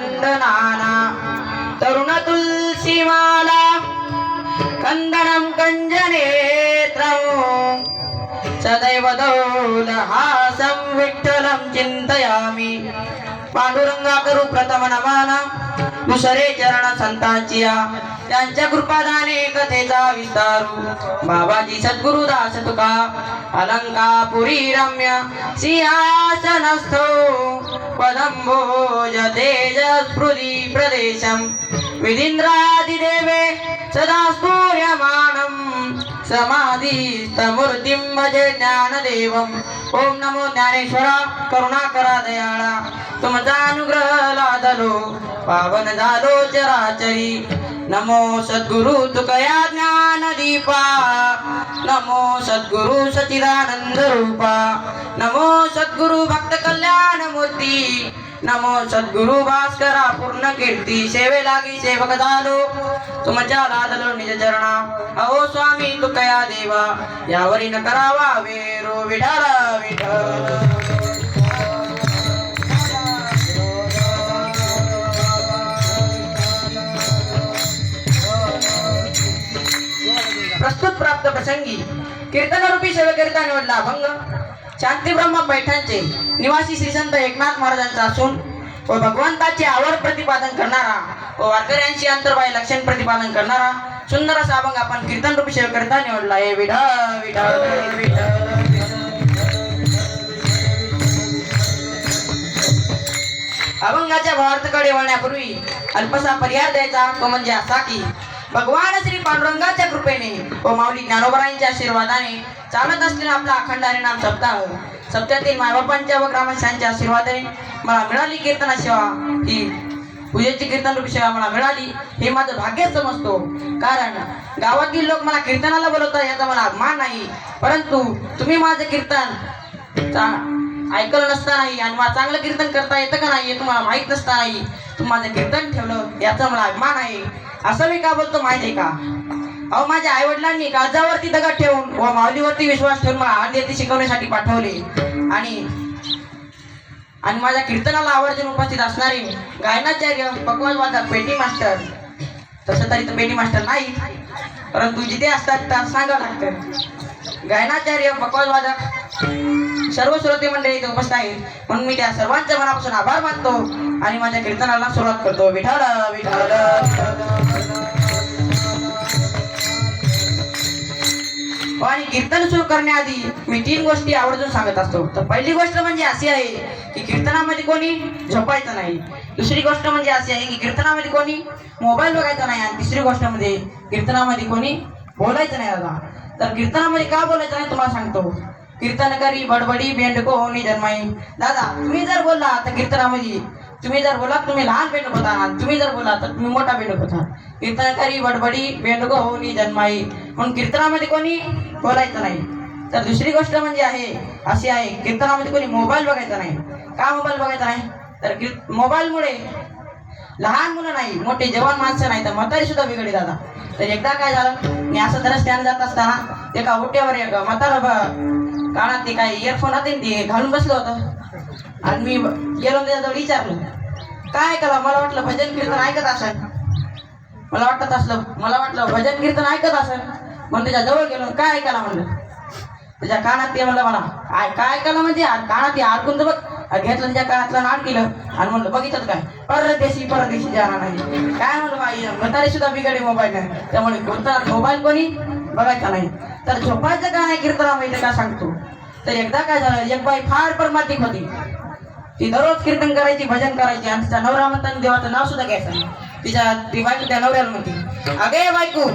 वन्दनाना तरुण तुलसीमाला कन्दनं कञ्जनेत्रौ सदैव दौलहासं विठ्ठलं चिन्तयामि पांडुरंगा करू प्रथम नमाना दुसरे चरण संतांचिया. त्यांच्या कृपादाने कथेचा विस्तारू बाबाजी सद्गुरुदास तुका अलंकापुरी रम्य सिंहासनस्थो पदंभोज तेज स्फुरी प्रदेशम। विधींद्रादिदेवे सदा स्तूर्यमाणं समाधिस्तमूर्तिं भजे ज्ञानदेवम्। ओम नमो ज्ञानेश्वरा करुणाकरा दयाळा। तुमचा अनुग्रह लादलो। पावन झालो चराचरी। नमो सद्गुरु तुकया ज्ञान दीपा। नमो सद्गुरु सचिदानंद रूपा। नमो सद्गुरु भक्त कल्याण मूर्ती। नमो सद्गुरु भास्करा पूर्ण कीर्ती। सेवे लागी सेवक झालो तुमच्या लादलो निज चरणा। अहो स्वामी तुकया देवा। यावरी न करावा वेरो विठाला विठा प्रस्तुत प्राप्त प्रसंगी कीर्तनरूपी सेवेकरिता निवडला अभंग. शांती ब्रह्म पैठणचे निवासी श्री संत एकनाथ महाराजांचा असून व भगवंताचे आवड प्रतिपादन करणारा व वारकऱ्यांची अंतर्बाह्य लक्षण प्रतिपादन करणारा सुंदर असा अभंग आपण कीर्तन रूपी सेवेकरिता निवडला आहे. विठा विठा अभंगाच्या भावार्थकडे वळण्यापूर्वी अल्पसा पर्याय द्यायचा. तो म्हणजे असा की भगवान श्री पांडुरंगाच्या कृपेने व माऊली ज्ञानोबरायांच्या आशीर्वादाने चालत असलेला आपला अखंड हरिनाम सप्ताह. सप्त्यातील मायबापांच्या व ग्रामस्थांच्या आशीर्वादाने मला मिळाली कीर्तना सेवा. ही पूजेची कीर्तन रूप सेवा मला मिळाली. हे माझं भाग्य समजतो. कारण गावातील लोक मला कीर्तनाला बोलवतात याचा मला अभिमान नाही. परंतु तुम्ही माझं कीर्तन चा- ऐकलं नसतानाही आणि मला चांगलं कीर्तन करता येतं का नाही हे तुम्हाला माहीत नसतानाही तुम्ही माझं कीर्तन ठेवलं याचा मला अभिमान आहे. असं मी का बोलतो माहिती आहे का? अहो माझ्या आई वडिलांनी काळजावरती दगड ठेवून व माऊलीवरती विश्वास ठेवून मला आरती शिकवण्यासाठी पाठवले. आणि आणि माझ्या कीर्तनाला आवर्जून उपस्थित असणारे गायनाचार्य पकवाजवादक पेटी मास्टर. तसं तरी तर पेटी मास्टर नाही परंतु जिथे असतात तर सांगावं लागतं. गायनाचार्य पकवाजवादक सर्व श्रोते मंडळी इथे उपस्थित आहेत. म्हणून मी त्या सर्वांच्या मनापासून आभार मानतो आणि माझ्या कीर्तनाला सुरुवात करतो. विठाल विठाल हो, आणि कीर्तन सुरू करण्याआधी मी तीन गोष्टी आवर्जून सांगत असतो. तर पहिली गोष्ट म्हणजे अशी आहे की कीर्तनामध्ये कोणी झोपायचं नाही. दुसरी गोष्ट म्हणजे अशी आहे की कीर्तनामध्ये कोणी मोबाईल बघायचा नाही आणि तिसरी गोष्ट म्हणजे कीर्तनामध्ये कोणी बोलायचं नाही दादा. तर कीर्तनामध्ये का बोलायचं नाही तुम्हाला सांगतो. कीर्तन करी बडबडी बेंडको होणी जन्माई. दादा तुम्ही जर बोलला तर कीर्तनामध्ये तुम्ही जर बोला तुम्ही लहान बेंडूक होता. तुम्ही जर बोला तर तुम्ही मोठा बेंडूक होता. कीर्तनकारी बडबडी बेंडको होऊनी जन्माई. म्हणून कीर्तनामध्ये कोणी बोलायचं नाही. तर दुसरी गोष्ट म्हणजे आहे अशी आहे कीर्तनामध्ये कोणी मोबाईल बघायचा नाही. का मोबाईल बघायचा नाही? तर मोबाईलमुळे लहान मुलं नाही मोठे जवान माणसं नाही तर म्हातारी सुद्धा बिघडली जातात तर एकदा काय झालं मी असं तर स्टँड जात असताना एका ओट्यावर एक म्हातारा काळात ते काय इयरफोन होते ते घालून बसलं होतं. आणि मी गेलो त्याच्याजवळ विचारलं. काय ऐकला मला वाटलं भजन कीर्तन ऐकत असेल. मला वाटत असलं मला वाटलं भजन कीर्तन ऐकत असेल. म्हणून त्याच्याजवळ गेलो काय ऐकायला म्हणलं? त्याच्या कानात ते म्हणलं मला काय काय ऐकायला म्हणजे कानात ते आडकून तर बघ. घेतलं त्याच्या कानातलं नाट केलं आणि म्हणलं बघितलं काय? परदेशी परदेशी जाणार नाही. काय म्हणलं बाई? म्हातारी सुद्धा बिघडे मोबाईल नाही त्यामुळे कोणता मोबाईल कोणी बघायचा नाही. तर झोपायचं का नाही कीर्तनामध्ये? का सांगतो? तर एकदा काय झालं एक बाई फार परमार्थिक होती. ती दररोज कीर्तन करायची भजन करायची. आणि तिचा नवरा म्हणताना देवाचं नाव सुद्धा घ्यायचं तिच्या ती बायको त्या नवऱ्याला म्हणते अगे बायको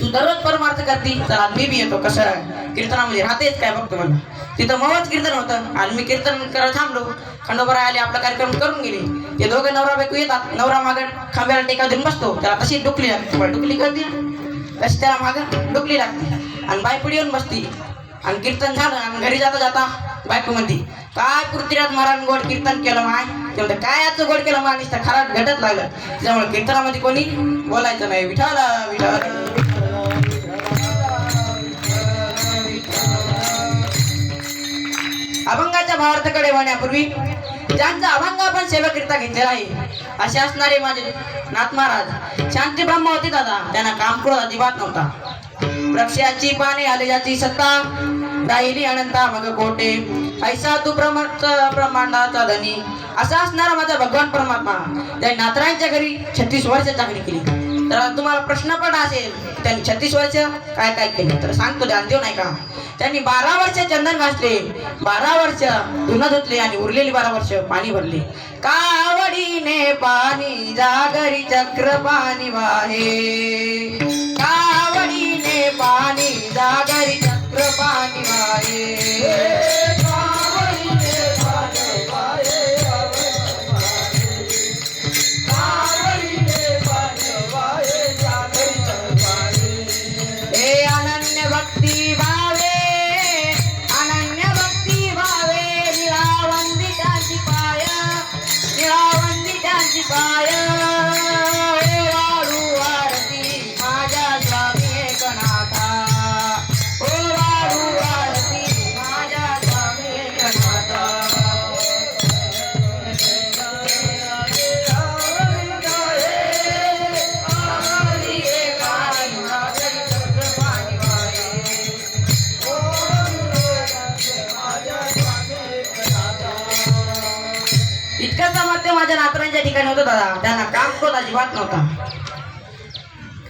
तू दररोज परमार्थ करती. चला मी बी येतो. कसं कीर्तनामध्ये राहतेच काय बघतो मला तिथं मवच कीर्तन होतं. आणि मी कीर्तन करत थांबलो. खंडोबरा आले आपला कार्यक्रम करून गेले. ते दोघे नवरा बायको येतात. नवरा मागं खांब्याला टेका देऊन बसतो. त्याला तशी डुकली लागते. तुम्हाला डुकली करते तशी त्याला मागं डुकली लागते. आणि बायपुडी येऊन बसते. आणि कीर्तन झालं. आणि घरी जाता जाता बायको म्हणते काय पृथ्वीराज महाराज गोड कीर्तन केलं माय? ते म्हणते काय याचं गोड केलं माय? निसतं खराब घटत लागलं. त्यामुळे कीर्तनामध्ये कोणी बोलायचं नाही. विठाला विठाला अभंगाच्या भावार्थकडे वळण्यापूर्वी ज्यांचा अभंग आपण सेवाकरिता घेतलेला आहे असे असणारे माझे नाथ महाराज शांती ब्रह्म होते दादा. त्यांना काम करून अजिबात नव्हता. वृक्षाची पाने आलेजाची सत्ता दाहिली अनंता मग कोटे ऐसा तू प्रमत ब्रह्मांडाचा धनी असा असणारा माझा भगवान परमात्मा. त्या नातरांच्या घरी छत्तीस वर्ष चाकरी केली. तर तुम्हाला प्रश्न पण असेल त्यांनी छत्तीस वर्ष काय काय केले? तर सांगतो ध्यान देऊ नाही का त्यांनी बारा वर्ष चंदन घासले. बारा वर्ष धुनं धुतले आणि उरलेली बारा वर्ष पाणी भरले. कावडीने पाणी जागरी चक्र पाणी वाहे. कावडीने पाणी जागरी चक्र पाणी वाहे माझ्या ठिकाणी होतो दादा. त्यांना काम क्रोध अजिबात नव्हता.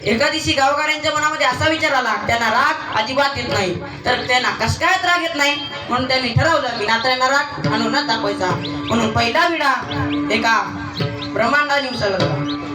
एका दिवशी गावकऱ्यांच्या मनामध्ये असा विचार आला त्यांना राग अजिबात येत नाही. तर त्यांना कस काय राग येत नाही? म्हणून त्यांनी ठरवलं की नात्यांना राग आणूनच दाखवायचा. म्हणून पहिला विडा एका ब्रह्मांडाने उसळला